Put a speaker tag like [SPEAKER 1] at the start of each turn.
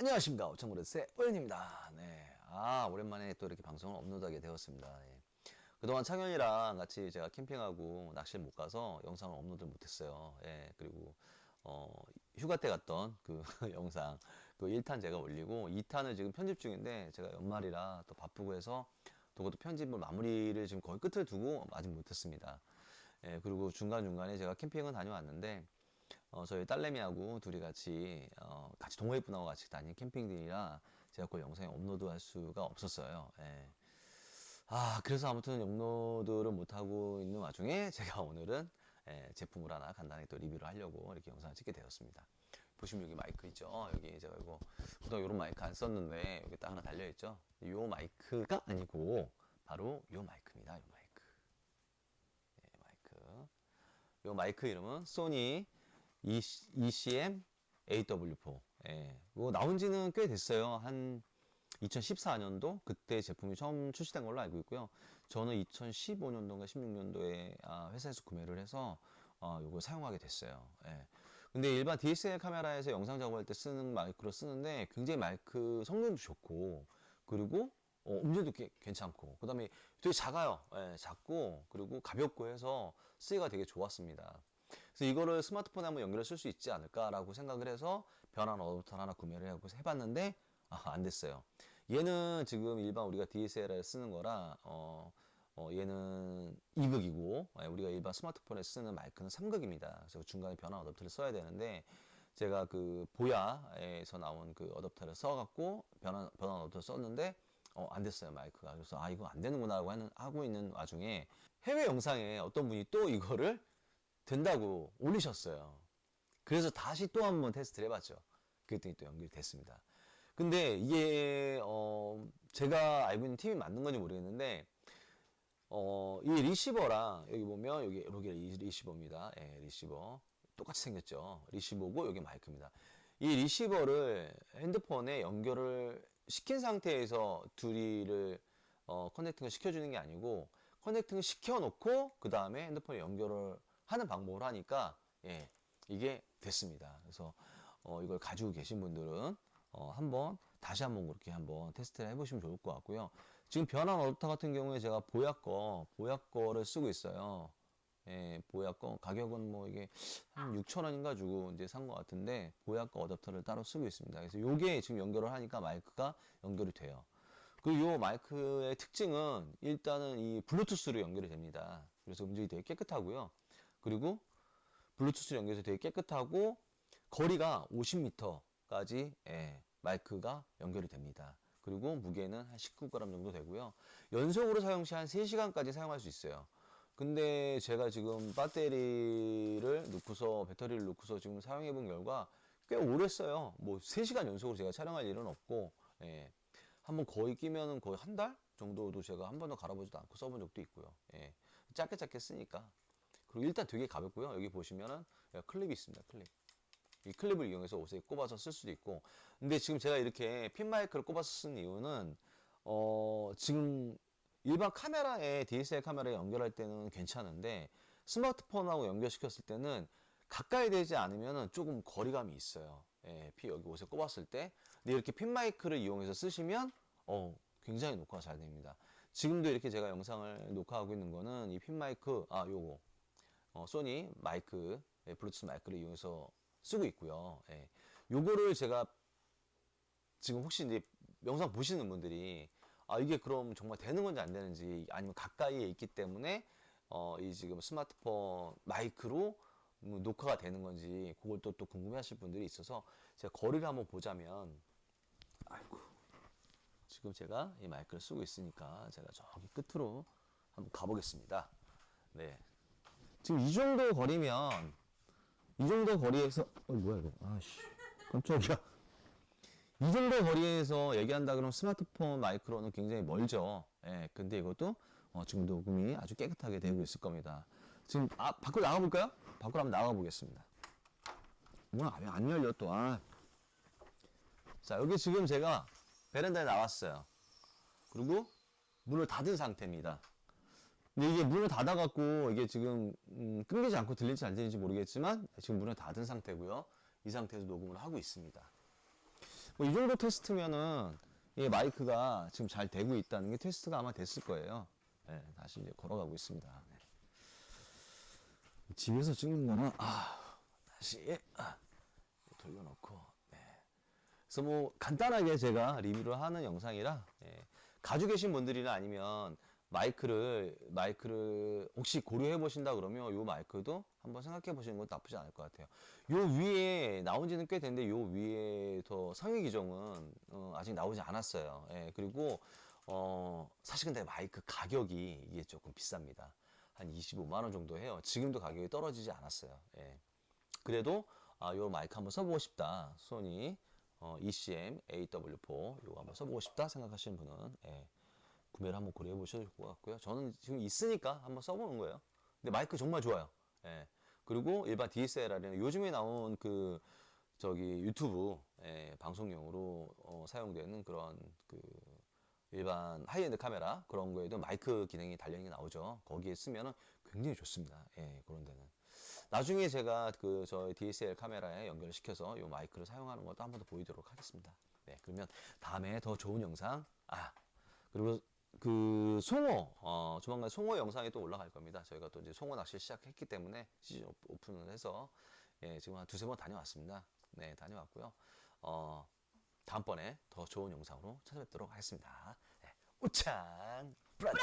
[SPEAKER 1] 안녕하십니까. 오천그레스의 오연입니다. 네. 아, 오랜만에 또 이렇게 방송을 업로드하게 되었습니다. 네. 그동안 창현이랑 같이 제가 캠핑하고 낚시를 못 가서 영상을 업로드를 못했어요. 예, 그리고, 어, 휴가 때 갔던 그 영상, 그 1탄 제가 올리고, 2탄을 지금 편집 중인데, 제가 연말이라 또 바쁘고 해서, 또 그것도 편집을 마무리를 지금 거의 끝을 두고 아직 못했습니다. 예, 그리고 중간중간에 제가 캠핑은 다녀왔는데, 어, 저희 딸내미하고 둘이 같이, 어, 같이 동호회분하고 같이 다닌 캠핑들이라 제가 그 영상에 업로드 할 수가 없었어요. 예. 아, 그래서 아무튼 업로드를 못하고 있는 와중에 제가 오늘은 예, 제품을 하나 간단히 또 리뷰를 하려고 이렇게 영상을 찍게 되었습니다. 보시면 여기 마이크 있죠? 여기 제가 이거 그동안 이런 마이크 안 썼는데 여기 딱 하나 달려 있죠? 이 마이크가 아니고 바로 이 마이크입니다. 이 마이크. 예, 마이크. 이 마이크 이름은 소니 ECM AW4. 예. 이거 나온 지는 꽤 됐어요. 한 2014년도 그때 제품이 처음 출시된 걸로 알고 있고요. 저는 2015년도인가 16년도에 아, 회사에서 구매를 해서 어, 이걸 사용하게 됐어요. 예. 근데 일반 DSLR 카메라에서 영상 작업할 때 쓰는 마이크로 쓰는데 굉장히 마이크 성능도 좋고 그리고 어, 음질도 꽤 괜찮고 그 다음에 되게 작아요. 예, 작고 그리고 가볍고 해서 쓰기가 되게 좋았습니다. 그래서 이거를 스마트폰에 한번 연결해 쓸 수 있지 않을까라고 생각을 해서 변환 어댑터를 하나 구매를 하고 해봤는데 아, 안 됐어요. 얘는 지금 일반 우리가 DSLR 쓰는 거라 어, 어, 얘는 2극이고 우리가 일반 스마트폰에 쓰는 마이크는 3극입니다. 그래서 중간에 변환 어댑터를 써야 되는데 제가 그 보야에서 나온 그 어댑터를 써갖고 변환 변환 어댑터 썼는데 어, 안 됐어요 마이크가. 그래서 아 이거 안 되는구나라고 하는 하고 있는 와중에 해외 영상에 어떤 분이 또 이거를 된다고 올리셨어요. 그래서 다시 또 한 번 테스트를 해봤죠. 그랬더니 또 연결이 됐습니다. 근데 이게 어 제가 알고 있는 팀이 맞는 건지 모르겠는데 어 이 리시버랑 여기 보면 여기 여기 리시버입니다. 예, 리시버 똑같이 생겼죠. 리시버고 여기 마이크입니다. 이 리시버를 핸드폰에 연결을 시킨 상태에서 둘이를 어 커넥팅을 시켜주는 게 아니고 커넥팅을 시켜놓고 그 다음에 핸드폰에 연결을 하는 방법을 하니까 예 이게 됐습니다. 그래서 어 이걸 가지고 계신 분들은 어, 한번 다시 한번 그렇게 한번 테스트를 해보시면 좋을 것 같고요. 지금 변환 어댑터 같은 경우에 제가 보야 거, 보야 거를 쓰고 있어요. 예, 보야 거 가격은 뭐 이게 한 6천 원인가 주고 이제 산 것 같은데 보야 거 어댑터를 따로 쓰고 있습니다. 그래서 요게 지금 연결을 하니까 마이크가 연결이 돼요. 그리고 요 마이크의 특징은 일단은 이 블루투스로 연결이 됩니다. 그래서 음질이 되게 깨끗하고요. 그리고 블루투스로 연결해서 되게 깨끗하고 거리가 50m까지 예, 마이크가 연결이 됩니다. 그리고 무게는 한 19g 정도 되고요. 연속으로 사용 시 한 3시간까지 사용할 수 있어요. 근데 제가 지금 배터리를 넣고서 배터리를 넣고서 지금 사용해 본 결과 꽤 오래 써요. 뭐 3시간 연속으로 제가 촬영할 일은 없고 예. 한번 거의 끼면은 거의 한 달 정도도 제가 한 번도 갈아보지도 않고 써본 적도 있고요. 예. 짧게 짧게 쓰니까. 그리고 일단 되게 가볍고요. 여기 보시면은 클립이 있습니다. 클립. 이 클립을 이용해서 옷에 꼽아서 쓸 수도 있고. 근데 지금 제가 이렇게 핀 마이크를 꼽아서 쓴 이유는 어 지금 일반 카메라에 DSLR 카메라에 연결할 때는 괜찮은데 스마트폰하고 연결시켰을 때는 가까이 되지 않으면은 조금 거리감이 있어요. 예, 피 여기 옷에 꼽았을 때. 근데 이렇게 핀 마이크를 이용해서 쓰시면 어 굉장히 녹화가 잘 됩니다. 지금도 이렇게 제가 영상을 녹화하고 있는 거는 이 핀 마이크 아 요거 어, 소니 마이크 예, 블루투스 마이크를 이용해서 쓰고 있고요. 예. 요거를 제가 지금 혹시 이제 영상 보시는 분들이 아 이게 그럼 정말 되는 건지 안 되는지 아니면 가까이에 있기 때문에 어 이 지금 스마트폰 마이크로 뭐 녹화가 되는 건지 그걸 또 또 궁금해하실 분들이 있어서 제가 거리를 한번 보자면 아이고 지금 제가 이 마이크를 쓰고 있으니까 제가 저기 끝으로 한번 가보겠습니다. 네. 지금 이 정도 거리면 이 정도 거리에서 어 뭐야 이거? 아씨. 깜짝이야. 이 정도 거리에서 얘기한다 그러면 스마트폰 마이크로는 굉장히 멀죠. 예 근데 이것도 어, 지금 녹음이 아주 깨끗하게 되고 있을 겁니다. 지금 아 밖으로 나가 볼까요? 밖으로 한번 나가 보겠습니다. 뭐야 왜 안 열려 또 아 자 여기 지금 제가 베란다에 나왔어요. 그리고 문을 닫은 상태입니다 근데 이게 문을 닫아갖고 이게 지금 음, 끊기지 않고 들릴지 안 들릴지 모르겠지만 지금 문을 닫은 상태고요. 이 상태에서 녹음을 하고 있습니다. 뭐 이 정도 테스트면은 이 마이크가 지금 잘 되고 있다는 게 테스트가 아마 됐을 거예요. 네, 다시 이제 걸어가고 있습니다. 네. 집에서 찍는 거는 아, 다시 아, 돌려놓고 네. 그래서 뭐 간단하게 제가 리뷰를 하는 영상이라 예, 가지고 계신 분들이나 아니면 마이크를 마이크를 혹시 고려해 보신다 그러면 요 마이크도 한번 생각해 보시는 것도 나쁘지 않을 것 같아요. 요 위에 나온 지는 꽤 됐는데 요 위에 더 상위 기종은 어, 아직 나오지 않았어요. 예, 그리고 어, 사실 근데 마이크 가격이 이게 조금 비쌉니다. 한 25만 원 정도 해요. 지금도 가격이 떨어지지 않았어요. 예. 그래도 아, 요 마이크 한번 써보고 싶다. 소니 어, ECM AW4 요거 한번 써보고 싶다 생각하시는 분은 예, 구매를 한번 고려해 보셔도 좋을 것 같고요. 저는 지금 있으니까 한번 써보는 거예요. 근데 마이크 정말 좋아요. 예. 그리고 일반 DSLR이나 요즘에 나온 그 저기 유튜브 예, 방송용으로 어, 사용되는 그런 그 일반 하이엔드 카메라 그런 거에도 마이크 기능이 달려있는 게 나오죠. 거기에 쓰면은 굉장히 좋습니다. 예, 그런 데는. 나중에 제가 그 저희 DSL 카메라에 연결시켜서 이 마이크를 사용하는 것도 한 번 더 보이도록 하겠습니다. 네, 그러면 다음에 더 좋은 영상, 아, 그리고 그 송어, 어, 조만간 송어 영상이 또 올라갈 겁니다. 저희가 또 이제 송어 낚시 시작했기 때문에 시즌 오- 오픈을 해서, 예, 지금 한 두세 번 다녀왔습니다. 네, 다녀왔고요. 어, 다음번에 더 좋은 영상으로 찾아뵙도록 하겠습니다. 네, 우창 브라더!